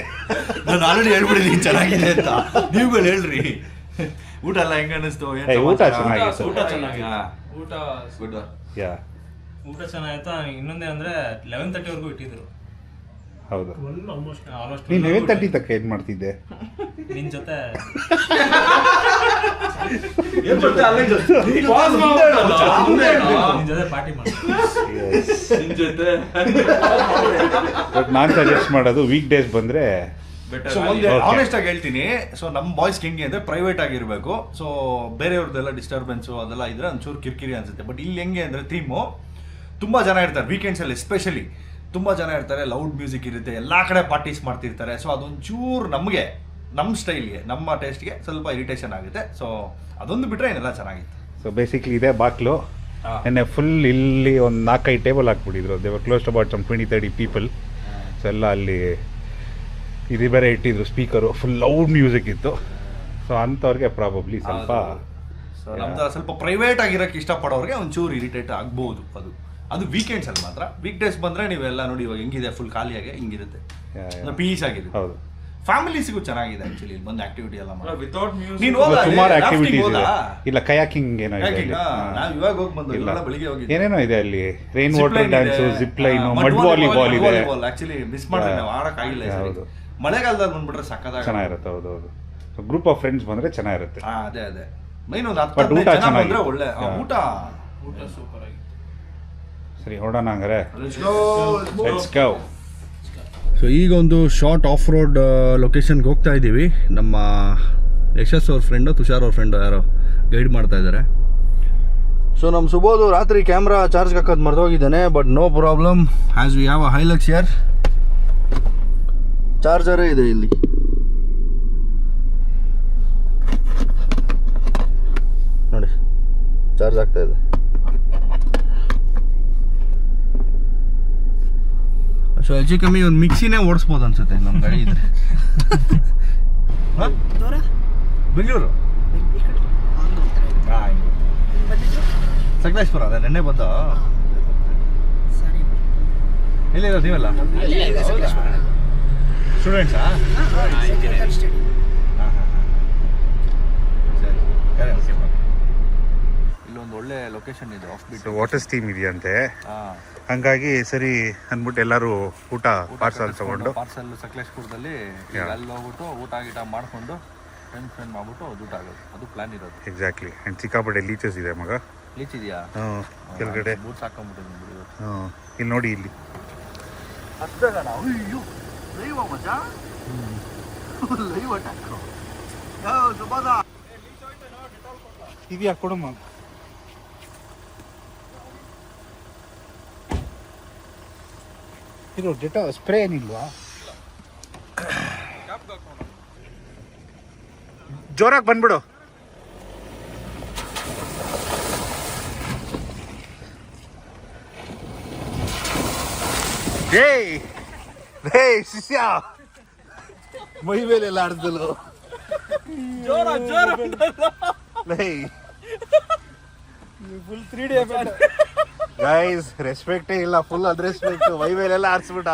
ನಾನು ಆಲ್ರೆಡಿ ಹೇಳ್ಬಿಟ್ಟಿದ್ದೀನಿ ಚೆನ್ನಾಗಿದೆ ಅಂತ. ನೀವುಗಳು ಹೇಳ್ರಿ. ಊಟ ಎಲ್ಲ ಹೆಂಗ ಅನ್ನಿಸ್ತು? ಏನ್ ಏ, ಊಟ ಸಮಾಚಾರ? ಚೆನ್ನಾಗಿತ್ತು. ಊಟ ಚೆನ್ನಾಗಿದೆ ಊಟ Good. ಯಾ. ಊಟ ಚೆನ್ನಾಗಿತ್ತು. ಇನ್ನೊಂದೇ ಅಂದ್ರೆ ಲೆವೆನ್ ತರ್ಟಿವರೆಗೂ ಇಟ್ಟಿದ್ರು. ಹೌದು. ಆಲ್ಮೋಸ್ಟ್ ಆಲ್ಮೋಸ್ಟ್ ನೀನು ಲೆವೆನ್ ತರ್ಟಿ ತಕ್ಕ ಏನು ಮಾಡ್ತಿದ್ದೆ? ನಿನ್ ಜೊತೆ. ನಿನ್ ಜೊತೆ ಪಾರ್ಟಿ ಮಾಡಿ. ಬಟ್ ನಾನು ಸಜೆಸ್ಟ್ ಮಾಡೋದು ವೀಕ್ ಡೇಸ್ ಬಂದ್ರೆ ಸೊ ಒಂದು. ಆನೆಸ್ಟ್ ಆಗಿ ಹೇಳ್ತೀನಿ. ಸೊ ನಮ್ಮ ಬಾಯ್ಸ್ ಹೆಂಗೆ ಅಂದ್ರೆ ಪ್ರೈವೇಟ್ ಆಗಿರ್ಬೇಕು. ಸೊ ಬೇರೆಯವ್ರದ್ದೆಲ್ಲ ಡಿಸ್ಟರ್ಬೆನ್ಸು ಅದೆಲ್ಲ ಇದ್ರೆ ಒಂಚೂರು ಕಿರಿಕಿರಿ ಅನ್ಸುತ್ತೆ. ಬಟ್ ಇಲ್ಲಿ ಹೆಂಗೆ ಅಂದ್ರೆ ಥೀಮು ತುಂಬಾ ಜನ ಇರ್ತಾರೆ ವೀಕೆಂಡ್ಸಲ್ಲಿ ಎಸ್ಪೆಷಲಿ ತುಂಬಾ ಜನ ಇರ್ತಾರೆ ಲೌಡ್ ಮ್ಯೂಸಿಕ್ ಇರುತ್ತೆ ಎಲ್ಲ ಕಡೆ ಪಾರ್ಟೀಸ್ ಮಾಡ್ತಿರ್ತಾರೆ. ಸೊ ಅದೊಂಚೂರು ನಮಗೆ ನಮ್ಮ ಸ್ಟೈಲ್ಗೆ ನಮ್ಮ ಟೇಸ್ಟ್ಗೆ ಸ್ವಲ್ಪ ಇರಿಟೇಷನ್ ಆಗುತ್ತೆ. ಸೊ ಅದೊಂದು ಬಿಟ್ಟರೆ ಏನೆಲ್ಲ ಚೆನ್ನಾಗಿತ್ತು. ಸೊ ಬೇಸಿಕ್ಲಿ ಇದೆ ಬಾಕ್ಲು ನೆನ್ನೆ ಫುಲ್ ಇಲ್ಲಿ ಒಂದು ನಾಲ್ಕೈದು table ಹಾಕ್ಬಿಟ್ಟಿದ್ರು. There were close about some twenty thirty people so ಎಲ್ಲ ಅಲ್ಲಿ ಇದು ಬೇರೆ ಇಟ್ಟಿದ್ರು ಸ್ಪೀಕರು ಫುಲ್ ಲೌಡ್ ಮ್ಯೂಸಿಕ್ ಇತ್ತು. ಸೊ ಅಂಥವ್ರಿಗೆ ಪ್ರಾಬಬ್ಲಿ ಸ್ವಲ್ಪ ಸೊ ನಮ್ದು ಸ್ವಲ್ಪ ಪ್ರೈವೇಟ್ ಆಗಿರೋಕ್ಕೆ ಇಷ್ಟಪಡೋರಿಗೆ ಒಂಚೂರು ಇರಿಟೇಟ್ ಆಗ್ಬೋದು ಅದು. ಅದು ವೀಕೆಂಡ್ಸ್ ಅಲ್ಲಿ ಮಾತ್ರ. ವೀಕ್ ಡೇಸ್ ಬಂದರೆ ನೀವೆಲ್ಲ ನೋಡಿ ಇವಾಗ ಹೆಂಗಿದೆ ಫುಲ್ ಖಾಲಿಯಾಗಿ ಹಿಂಗಿರುತ್ತೆ. ಪೀಸ್ ಆಗಿದೆ. ಹೌದು. ಫ್ಯಾಮಿಲೀಸಿಗೂ ಚೆನ್ನಾಗಿದೆ ಆಕ್ಚುಲಿ ಇಲ್ಲಿ ಬಂದು ಆಕ್ಟಿವಿಟಿ ಎಲ್ಲ ಮಾಡಿ. ವಿತೌಟ್ ಮ್ಯೂಸಿಕ್ ನೀನು ಸುಮಾರು? ಆಕ್ಟಿವಿಟೀಸ್ rafting ಇಲ್ಲ ಕಯಾಕಿಂಗ್ ಏನೋ ಇದೆ. ನಾವ್ ಇವಾಗ ಹೋಗಿ ಬಂದು ಇಲ್ಲ. ಬೆಳಿಗ್ಗೆ ಹೋಗಿ ಏನೇನೋ ಇದೆ ಅಲ್ಲಿ? Rain water dance zip line mud volleyball ಇದೆ. ಆಕ್ಚುಲಿ ಮಿಸ್ ಮಾಡಿದ್ರೆ. ನಾವು ಆಡಕ್ ಆಗಿಲ್ಲ ಸರಿ. ಹೌದು. ಮಳೆಗಾಲದಲ್ಲಿ ಬಂದ್ಬಿಟ್ರೆ ಸಕ್ಕದಾಗ ಚೆನ್ನಾಗಿರುತ್ತೆ ಹೌದು ಹೌದು. ಗ್ರೂಪ್ ಆಫ್ ಫ್ರೆಂಡ್ಸ್ ಬಂದ್ರೆ ಚೆನ್ನಾಗಿರುತ್ತೆ. ಹಾ ಅದೇ ಅದೇ. ಮೈನ್ ಒಂದು ಹತ್ತು ಊಟ ಚೆನ್ನಾಗಿ ಬಂದ್ರೆ ಒಳ್ಳೆ. ಊಟ. ಊಟ ಸೂಪರ್ ಆಗಿ ಸರಿ ಹೊರಡೋಣ ಹಂಗಾರೆ. ಲೆಟ್ಸ್ ಗೋ ಸೊ ಈಗ ಒಂದು ಶಾರ್ಟ್ ಆಫ್ ರೋಡ್ ಲೊಕೇಶನ್ಗೆ ಹೋಗ್ತಾ ಇದ್ದೀವಿ. ನಮ್ಮ ಯಶಸ್ ಅವ್ರ ಫ್ರೆಂಡು ತುಷಾರ್ ಅವ್ರ ಫ್ರೆಂಡು ಯಾರೋ ಗೈಡ್ ಮಾಡ್ತಾ ಇದ್ದಾರೆ. ಸೊ ನಮ್ಮ ಸುಬೋದು ರಾತ್ರಿ ಕ್ಯಾಮ್ರಾ ಚಾರ್ಜ್ ಹಾಕೋದು ಮರೆತೋಗಿದ್ದಾನೆ but no problem as we have a Hilux here ಚಾರ್ಜರೇ ಇದೆ ಇಲ್ಲಿ. ನೋಡಿ ಚಾರ್ಜ್ ಆಗ್ತಾ ಇದೆ. ಸೊ ಹೆಚ್ಚು ಕಮ್ಮಿ ಒಂದು ಮಿಕ್ಸಿನೇ ಓಡಿಸ್ಬೋದು ಅನ್ಸುತ್ತೆ ನಮ್ಮ ಗಾಡಿ ಇದ್ರೆ. ಹ? ಬೆಂಗಳೂರು? ಸಕಲೇಶ್ಪುರ ಅದೇ ನೆನ್ನೆ ಬಂದ. ಎಲ್ಲಿರೋ ನೀವೆಲ್ಲ? ಸ್ಟೂಡೆಂಟ್ಸಾ ಇಲ್ಲೊಂದು ಒಳ್ಳೆ ಲೊಕೇಶನ್ ಇದೆ offbeat so water steam ಇದೆಯಂತೆ. ಹಾಂ. ಹಂಗಾಗಿ ಸರಿ ಅಂದ್ಬಿಟ್ಟು ಎಲ್ಲರೂ ಊಟ ಪಾರ್ಸಲ್ ತಗೊಂಡು. ಪಾರ್ಸಲ್ ಸಕಲೇಶ್ಪುರದಲ್ಲಿ. ಅಲ್ಲಿ ಹೋಗ್ಬಿಟ್ಟು ಊಟ ಗೀಟ ಮಾಡಿಕೊಂಡು ಫ್ರೆಂಡ್ ಫ್ರೆಂಡ್ ಮಾಡ್ಬಿಟ್ಟು ಅದು ಊಟ ಆಗೋದು. ಅದು ಪ್ಲಾನ್ ಇರೋದು. ಎಕ್ಸಾಕ್ಟ್ಲಿ ಆ್ಯಂಡ್ ಸಿಕ್ಕಾಪಟ್ಟೆ ಲೀಚಸ್ ಇದೆ ಮಗ? ಲೀಚ್ ಇದೆಯಾ? ಹ್ಞೂ ಕೆಳಗಡೆ. ಬೂಟ್ಸ್ ಹಾಕೊಂಡ್ಬಿಟ್ಟಿದ್ದೀನಿ ಹ್ಞೂ ಇಲ್ಲಿ ನೋಡಿ ಇಲ್ಲಿ. ಹತ್ತಗಣ ಅಯ್ಯೋ ಲೈವ್ ಮಜಾ? ಲೈವ್ ಅಟ್ಯಾಕ್ ಸುಬೋಧ ಇದೆಯಾ ಕೊಡಮ್ಮ ಇದು ಡೆಟಾ ಸ್ಪ್ರೇ ಏನಿಲ್ವಾ? ಜೋರಾಗಿ ಬಂದ್ಬಿಡು. ಏಯ್ ಏಯ್ ಶಿಷ್ಯ. ಮೈ ಮೇಲೆಲ್ಲ ಆಡ್ದಲು ಲೇ ಫುಲ್ ತ್ರೀ ಡಿ ಗೈಸ್ ರೆಸ್ಪೆಕ್ಟೇ ಇಲ್ಲ ಫುಲ್ ಅದ್ ರೆಸ್ಪೆಕ್ಟ್ ವೈ ಮೇಲೆಲ್ಲ ಆರಿಸ್ಬಿಟ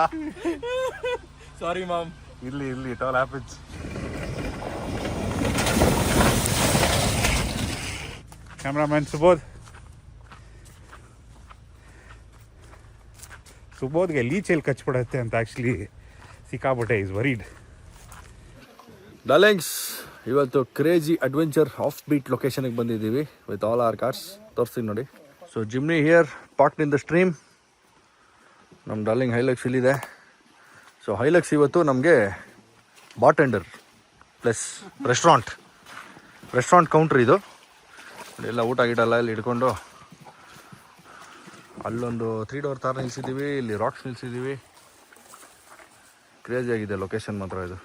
ಸಾರಿ ಮಾಮ್ ಇಲ್ಲಿ ಇಲ್ಲಿ it all happens cameraman Subodh ಸುಬೋಧ್ಗೆ ಲೀಚೆಲ್ಲಿ ಕಚ್ಬಿಡತ್ತೆ ಅಂತ ಆ್ಯಕ್ಚುಲಿ ಸಿಕ್ಕಾಬಿಟ್ಟೆ ಇಸ್ ವರೀಡ್ ಡಾಲೆಂಗ್ಸ್ ಇವತ್ತು ಕ್ರೇಜಿ ಅಡ್ವೆಂಚರ್ ಆಫ್ ಬೀಟ್ ಲೊಕೇಶನ್ಗೆ ಬಂದಿದ್ದೀವಿ ವಿತ್ ಆಲ್ ಆರ್ ಕಾರ್ಸ್ ತೋರಿಸ್ತೀನಿ ನೋಡಿ. So Jimny here parked in the stream ನಮ್ಮ ಡಾರ್ಲಿಂಗ್ ಹೈಲಕ್ಸ್ ಇಲ್ಲಿದೆ. ಸೊ ಹೈಲಕ್ಸ್ ಇವತ್ತು ನಮಗೆ bartender plus restaurant restaurant counter ಇದು. ಎಲ್ಲ ಊಟ ಗೀಟ ಎಲ್ಲ ಇಲ್ಲಿ ಇಟ್ಕೊಂಡು ಅಲ್ಲೊಂದು ತ್ರೀ ಡೋರ್ ತಾರ್ ನಿಲ್ಸಿದ್ದೀವಿ ಇಲ್ಲಿ ರಾಕ್ಸ್ ನಿಲ್ಸಿದ್ದೀವಿ ಕ್ರೇಜಿ ಆಗಿದೆ ಲೊಕೇಶನ್ ಮಾತ್ರ ಇದು.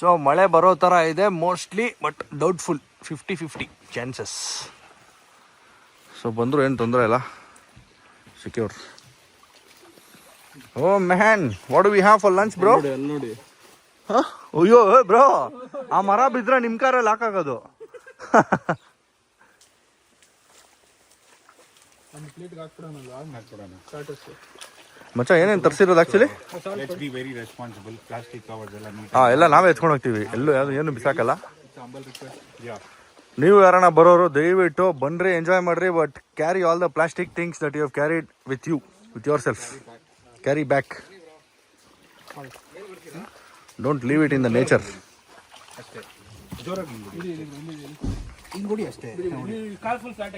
ಸೊ ಮಳೆ ಬರೋ ಥರ ಇದೆ mostly but doubtful fifty fifty chances so ಬಂದರೂ ಏನು ತೊಂದರೆ ಇಲ್ಲ. Secure oh ಮೆಹನ್ what we have for lunch bro ನೋಡಿ ಅಯ್ಯೋ ಬ್ರೋ ಆ ಮರ ಬಿದ್ರೆ ನಿಮ್ಮ ಕಾರಲ್ಲಿ ಹಾಕಾಗೋದು ಮಚ್ಚ ಏನೇನು ತರಿಸಿರೋದು actually let's be very responsible plastic covers ಎಲ್ಲ ಹಾಂ ಎಲ್ಲ ನಾವೇ ಎತ್ಕೊಂಡು ಹೋಗ್ತೀವಿ. ಎಲ್ಲೂ ಯಾವುದು ಏನು ಬಿಸಾಕಲ್ಲ. ನೀವು ಯಾರನ್ನ ಬರೋರು ದಯವಿಟ್ಟು ಬನ್ರಿ ಎಂಜಾಯ್ ಮಾಡ್ರಿ but carry all the plastic things that you have carried with you with yourself carry back don't leave it in the nature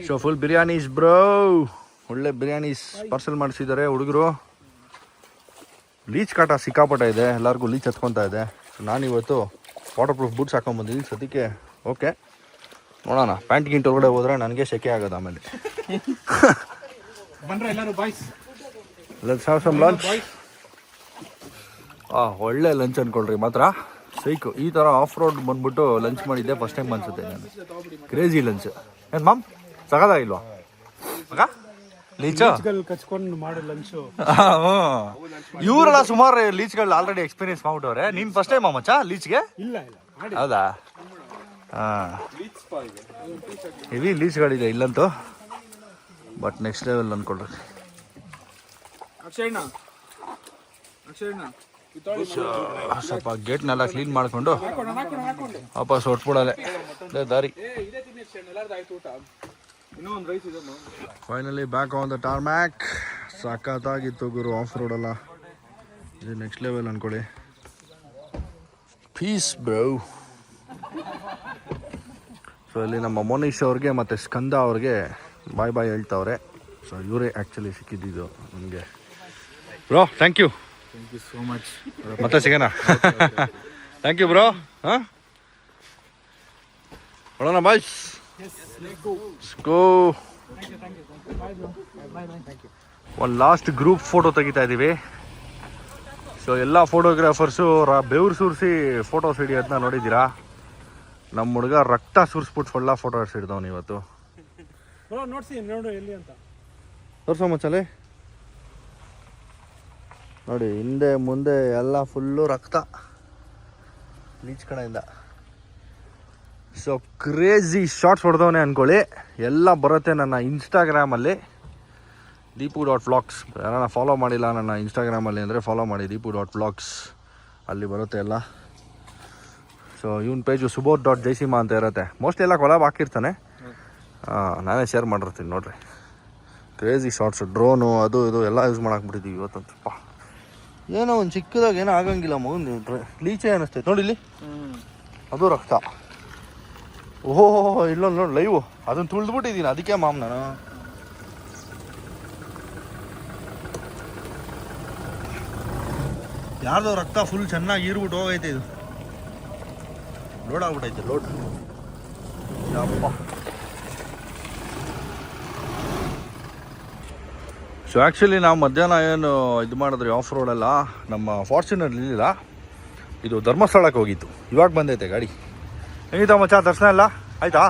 so full biryanis bro ಒಳ್ಳೆ ಬಿರಿಯಾನೀಸ್ ಪಾರ್ಸಲ್ ಮಾಡಿಸಿದ್ದಾರೆ ಹುಡುಗರು. ಲೀಚ್ ಕಾಟ ಸಿಕ್ಕಾಪಟ್ಟ ಇದೆ. ಎಲ್ಲರಿಗೂ ಲೀಚ್ ಹತ್ಕೊತಾ ಇದೆ. ಸೊ ನಾನಿವತ್ತು water proof boots ಹಾಕೊಂಬಂದಿದ್ದೀನಿ ಸದ್ಯಕ್ಕೆ okay ನೋಡೋಣ. ಪ್ಯಾಂಟ್ ಗಿಂಟ್ ಒಳಗಡೆ ಹೋದ್ರೆ ನನಗೆ ಸೆಕೆ ಆಗೋದು ಆಮೇಲೆ. ಲೆಟ್ಸ್ ಹ್ಯಾವ್ ಸಮ್ ಲಂಚ್ ಆ ಒಳ್ಳೆ ಲಂಚ್ ಅನ್ಕೊಳ್ರಿ. ಮಾತ್ರ ಸೈಕು ಈ ಥರ ಆಫ್ ರೋಡ್ ಬಂದ್ಬಿಟ್ಟು ಲಂಚ್ ಮಾಡಿದ್ದೆ ಫಸ್ಟ್ ಟೈಮ್ ಅನ್ಸುತ್ತೆ ನಾನು ಕ್ರೇಜಿ ಲಂಚ್ ಏನು ಮಾಮ್ ಸಗದಾಗಿಲ್ವಾ ಮಗ? ಲೀಚು ಕಚ್ಕೊಂಡು ಮಾಡೋ ಲಂಚು ಇವರೆಲ್ಲ ಸುಮಾರು ಲೀಚ್ಗಳು ಆಲ್ರೆಡಿ ಎಕ್ಸ್ಪೀರಿಯನ್ಸ್ ಮಾಡ್ಬಿಟ್ಟವ್ರೆ. ನೀನು ಫಸ್ಟ್ ಟೈಮ್ ಮಚ್ಚ ಲೀಚ್ಗೆ ಇಲ್ಲ ಇಲ್ಲ. ಹೌದಾ? ಹಾಂ. ಹೆವಿ ಲೀಚ್ಗಳಿದೆ ಇಲ್ಲಂತೂ. ಬಟ್ ನೆಕ್ಸ್ಟ್ ಲೆವೆಲ್ ಅನ್ಕೊಳ್ರಿ. ಸ್ವಲ್ಪ ಗೇಟ್ನೆಲ್ಲ ಕ್ಲೀನ್ ಮಾಡಿಕೊಂಡು ವಾಪಸ್ ಹೊಟ್ಬಿಡಲೆ ಇದೇ ದಾರಿ finally back on the tarmac ಸಖತ್ತಾಗಿತ್ತು ಗುರು ಆಫ್ ರೋಡ್ ಅಲ್ಲ. ಇದು ನೆಕ್ಸ್ಟ್ ಲೆವೆಲ್ ಅನ್ಕೊಳ್ಳಿ. ಪೀಸ್ ಬ್ರೋ ಸೊ ಇಲ್ಲಿ ನಮ್ಮ ಮೋನೀಶ್ ಅವ್ರಿಗೆ ಮತ್ತು ಸ್ಕಂದ ಅವ್ರಿಗೆ ಬಾಯ್ ಬಾಯ್ ಹೇಳ್ತಾವ್ರೆ. ಸೊ ಇವರೇ ಆ್ಯಕ್ಚುಲಿ ಸಿಕ್ಕಿದ್ದಿದ್ದು ನನಗೆ bro thank you thank you so much ಮತ್ತೆ ಸಿಗೋಣ? ಥ್ಯಾಂಕ್ ಯು ಬ್ರೋ ಹಾಂ ಹೊಡೋಣ ಬಾಯ್ಸ್ ಒಂದು ಲಾಸ್ಟ್ ಗ್ರೂಪ್ ಫೋಟೋ ತೆಗಿತಾ ಇದ್ದೀವಿ ಸೊ ಎಲ್ಲ ಫೋಟೋಗ್ರಾಫರ್ಸು ರ ಬೆವ್ರು ಸುರಿಸಿ ಫೋಟೋಸ್ ಹಿಡಿಯೋದನ್ನ ನೋಡಿದ್ದೀರಾ? ನಮ್ಮ ಹುಡುಗ ರಕ್ತ ಸುರಿಸ್ಬಿಟ್ಟು ಒಳ್ಳೆ ಫೋಟೋಸ್ ಹಿಡ್ದವನು ಇವತ್ತು. ತೋರ್ಸೋ ಮಚ್ಚಲೆ. ನೋಡಿ ಹಿಂದೆ ಮುಂದೆ ಎಲ್ಲ ಫುಲ್ಲು ರಕ್ತ. ಲೀಚ್ ಕಡೆಯಿಂದ. ಸೊ ಕ್ರೇಜಿ ಶಾರ್ಟ್ಸ್ ಹೊಡೆದವನೇ ಅಂದ್ಕೊಳ್ಳಿ ಎಲ್ಲ ಬರುತ್ತೆ ನನ್ನ ಇನ್ಸ್ಟಾಗ್ರಾಮಲ್ಲಿ ದೀಪು ಡಾಟ್ ವ್ಲಾಗ್ಸ್ ಯಾರನ್ನ ಫಾಲೋ ಮಾಡಿಲ್ಲ ನನ್ನ ಇನ್ಸ್ಟಾಗ್ರಾಮಲ್ಲಿ ಅಂದರೆ ಫಾಲೋ ಮಾಡಿ. ದೀಪು ಡಾಟ್ ವ್ಲಾಗ್ಸ್ ಅಲ್ಲಿ ಬರುತ್ತೆ ಎಲ್ಲ. ಸೊ ಇವನ್ ಪೇಜು ಸುಬೋಧ್ ಡಾಟ್ ಜೈಸಿಮಾ ಅಂತ ಇರುತ್ತೆ. ಮೋಸ್ಟ್ಲಿ ಎಲ್ಲ ಕೊಲಾಬ್ ಹಾಕಿರ್ತಾನೆ. ನಾನೇ ಶೇರ್ ಮಾಡಿರ್ತೀನಿ ನೋಡಿರಿ. ಕ್ರೇಜಿ ಶಾರ್ಟ್ಸ್ ಡ್ರೋನು ಅದು ಇದು ಎಲ್ಲ ಯೂಸ್ ಮಾಡಾಕ್ಬಿಟ್ಟಿದ್ದೀವಿ ಇವತ್ತಂತೂ ಪಾ ಏನೋ ಒಂದು ಚಿಕ್ಕದಾಗ ಏನೋ ಆಗಂಗಿಲ್ಲ ಮಗು ಲೀಚೆ ಅನ್ನಿಸ್ತೈತೆ ನೋಡಿಲ್ಲಿ? ಅದು ರಕ್ತ. ಓಹೋ ಇಲ್ಲ ನೋಡಿ ಲೈವ್. ಅದನ್ನು ತುಳಿದ್ಬಿಟ್ಟಿದ್ದೀನಿ ಅದಕ್ಕೆ ಮಾಮ್ ನಾನು. ಯಾರ್ದೋ ರಕ್ತ ಫುಲ್ ಚೆನ್ನಾಗಿ ಈರ್ಬಿಟ್ಟು ಹೋಗೈತೆ ಇದು. ಲೋಡ್ ಆಗ್ಬಿಟ್ಟೈತೆ ಲೋಡ್ ಸೊ ಆ್ಯಕ್ಚುಲಿ ನಾವು ಮಧ್ಯಾಹ್ನ ಏನು ಇದು ಮಾಡಿದ್ರಿ ಆಫ್ ರೋಡೆಲ್ಲ ನಮ್ಮ ಫಾರ್ಚುನರ್ ಇರಲಿಲ್ಲ. ಇದು ಧರ್ಮಸ್ಥಳಕ್ಕೆ ಹೋಗಿತ್ತು ಇವಾಗ ಬಂದೈತೆ ಗಾಡಿ. ಹೆಂಗಿತ್ತ ಮಚ್ಚ ದರ್ಶನ ಎಲ್ಲ ಆಯ್ತಾ?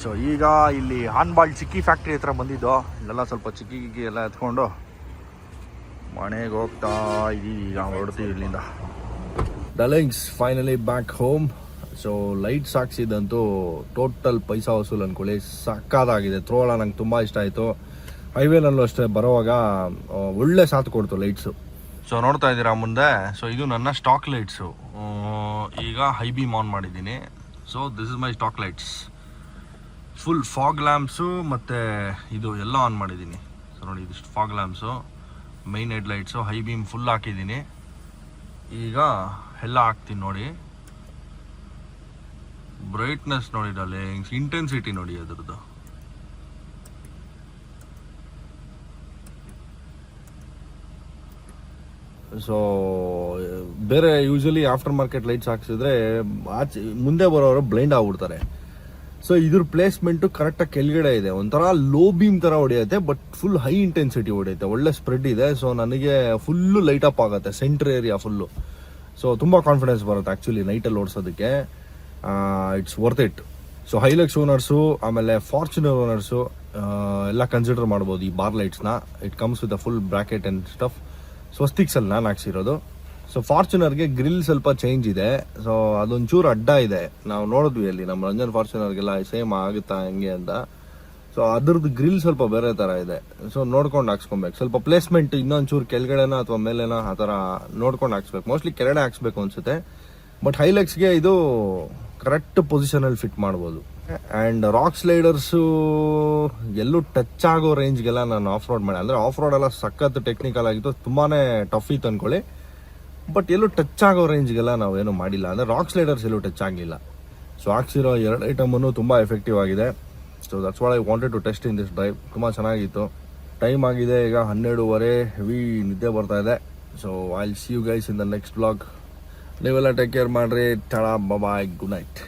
ಸೊ ಈಗ ಇಲ್ಲಿ ಹಾನ್ಬಾಲ್ ಚಿಕ್ಕಿ ಫ್ಯಾಕ್ಟ್ರಿ ಹತ್ರ ಬಂದಿದ್ದು. ಇಲ್ಲೆಲ್ಲ ಸ್ವಲ್ಪ ಚಿಕ್ಕಿ ಗಿಕ್ಕಿ ಎಲ್ಲ ಎತ್ಕೊಂಡು ಮನೆಗೆ ಹೋಗ್ತಾ ಇದೀವಿ. ಈಗ ಹೊರಡ್ತೀವಿ ಇಲ್ಲಿಂದ. Darlings finally back home so lights ಹಾಕ್ಸಿದಂತೂ total ಪೈಸಾ ವಸೂಲ್ ಅಂದ್ಕೊಳ್ಳಿ ಸಕ್ಕದಾಗಿದೆ ತ್ರೋಳ ನಂಗೆ ತುಂಬ ಇಷ್ಟ ಆಯಿತು. ಹೈವೇನಲ್ಲೂ ಅಷ್ಟೇ ಬರೋವಾಗ ಒಳ್ಳೆ ಸಾಥ್ ಕೊಡ್ತು ಲೈಟ್ಸು ಸೊ ನೋಡ್ತಾ ಇದ್ದೀರಾ ಮುಂದೆ? ಸೊ ಇದು ನನ್ನ ಸ್ಟಾಕ್ ಲೈಟ್ಸು ಈಗ ಹೈ ಬೀಮ್ ಆನ್ ಮಾಡಿದ್ದೀನಿ. So this is my stock lights full fog lamps ಮತ್ತು ಇದು ಎಲ್ಲ ಆನ್ ಮಾಡಿದ್ದೀನಿ. ಸೊ ನೋಡಿ, ಇದಿಷ್ಟು fog lamps main headlights high beam full ಹಾಕಿದ್ದೀನಿ. ಈಗ ಎಲ್ಲ ಹಾಕ್ತೀನಿ ನೋಡಿ. ಬ್ರೈಟ್ನೆಸ್ ನೋಡಿ ಡಾರ್ಲಿಂಗ್ಸ್ ಇಂಟೆನ್ಸಿಟಿ ನೋಡಿ ಅದರದ್ದು. ಸೊ ಬೇರೆ ಯೂಶಲಿ ಆಫ್ಟರ್ ಮಾರ್ಕೆಟ್ ಲೈಟ್ಸ್ ಹಾಕ್ಸಿದ್ರೆ ಆಚೆ, ಮುಂದೆ ಬರೋರು ಬ್ಲೈಂಡ್ ಆಗ್ಬಿಡ್ತಾರೆ. ಸೊ ಇದ್ರ ಪ್ಲೇಸ್ಮೆಂಟು ಕರೆಕ್ಟಾಗಿ ಕೆಳಗಡೆ ಇದೆ. ಒಂಥರ ಲೋ ಬೀಮ್ ಥರ ಹೊಡೆಯುತ್ತೆ ಬಟ್ ಫುಲ್ ಹೈ ಇಂಟೆನ್ಸಿಟಿ ಹೊಡೆಯುತ್ತೆ. ಒಳ್ಳೆ ಸ್ಪ್ರೆಡ್ ಇದೆ. ಸೊ ನನಗೆ ಫುಲ್ಲು ಲೈಟ್ ಅಪ್ ಆಗುತ್ತೆ ಸೆಂಟ್ರ್ ಏರಿಯಾ ಫುಲ್ಲು ಸೊ ತುಂಬ ಕಾನ್ಫಿಡೆನ್ಸ್ ಬರುತ್ತೆ ಆ್ಯಕ್ಚುಲಿ ನೈಟಲ್ಲಿ ಓಡಿಸೋದಕ್ಕೆ. It's worth it so Hilux owners ಆಮೇಲೆ ಫಾರ್ಚುನರ್ ಓನರ್ಸು ಎಲ್ಲ ಕನ್ಸಿಡರ್ ಮಾಡ್ಬೋದು ಈ bar ಲೈಟ್ಸ್ನ it comes with a full bracket and stuff ಸ್ವಸ್ತಿಕ್ಸಲ್ಲಿ ನಾನು ಹಾಕ್ಸಿರೋದು. ಸೊ ಫಾರ್ಚುನರ್ಗೆ ಗ್ರಿಲ್ ಸ್ವಲ್ಪ ಚೇಂಜ್ ಇದೆ. ಸೊ ಅದೊಂಚೂರು ಅಡ್ಡ ಇದೆ. ನಾವು ನೋಡಿದ್ವಿ ಅಲ್ಲಿ ನಮ್ಮ ರಂಜನ್ ಫಾರ್ಚುನರ್ಗೆಲ್ಲ ಸೇಮ್ ಆಗುತ್ತಾ ಹೆಂಗೆ ಅಂತ. ಸೊ ಅದ್ರದ್ದು ಗ್ರಿಲ್ ಸ್ವಲ್ಪ ಬೇರೆ ಥರ ಇದೆ. ಸೊ ನೋಡ್ಕೊಂಡು ಹಾಕ್ಸ್ಕೊಬೇಕು. ಸ್ವಲ್ಪ ಪ್ಲೇಸ್ಮೆಂಟ್ ಇನ್ನೊಂಚೂರು ಕೆಳಗಡೆನ ಅಥವಾ ಮೇಲೆನ ಆ ಥರ ನೋಡ್ಕೊಂಡು ಹಾಕ್ಸ್ಬೇಕು. ಮೋಸ್ಟ್ಲಿ ಕೆಳಗಡೆ ಹಾಕ್ಸ್ಬೇಕು ಅನ್ಸುತ್ತೆ. ಬಟ್ ಹೈಲೆಕ್ಸ್ಗೆ ಇದು ಕರೆಕ್ಟ್ ಪೊಸಿಷನಲ್ಲಿ ಫಿಟ್ ಮಾಡ್ಬೋದು. ಆ್ಯಂಡ್ ರಾಕ್ ಸ್ಲೈಡರ್ಸು ಎಲ್ಲೂ ಟಚ್ ಆಗೋ ರೇಂಜ್ಗೆಲ್ಲ ನಾನು ಆಫ್ ರೋಡ್ ಮಾಡಿ. ಅಂದರೆ ಆಫ್ ರೋಡ್ ಎಲ್ಲ ಸಖತ್ ಟೆಕ್ನಿಕಲ್ ಆಗಿತ್ತು. ತುಂಬಾ ಟಫ್ ಇತ್ತು ಅಂದ್ಕೊಳ್ಳಿ ಬಟ್ ಎಲ್ಲೂ ಟಚ್ ಆಗೋ ರೇಂಜ್ಗೆಲ್ಲ ನಾವೇನು ಮಾಡಿಲ್ಲ. ಅಂದರೆ ರಾಕ್ ಸ್ಲೈಡರ್ಸ್ ಎಲ್ಲೂ ಟಚ್ ಆಗಲಿಲ್ಲ. ಸೊ ಹಾಕ್ಸಿರೋ ಎರಡು ಐಟಮನ್ನು ತುಂಬ ಎಫೆಕ್ಟಿವ್ ಆಗಿದೆ. So that's what I wanted to test in this drive ತುಂಬ ಚೆನ್ನಾಗಿತ್ತು. ಟೈಮ್ ಆಗಿದೆ, ಈಗ ಹನ್ನೆರಡೂವರೆ ಹೆವಿ ನಿದ್ದೆ ಬರ್ತಾ ಇದೆ. So I see you guys in the next blog ನೀವೆಲ್ಲ ಟೇಕ್ ಕೇರ್ ಮಾಡಿರಿ. ಬಾ ಬಾಯ್ ಗುಡ್ ನೈಟ್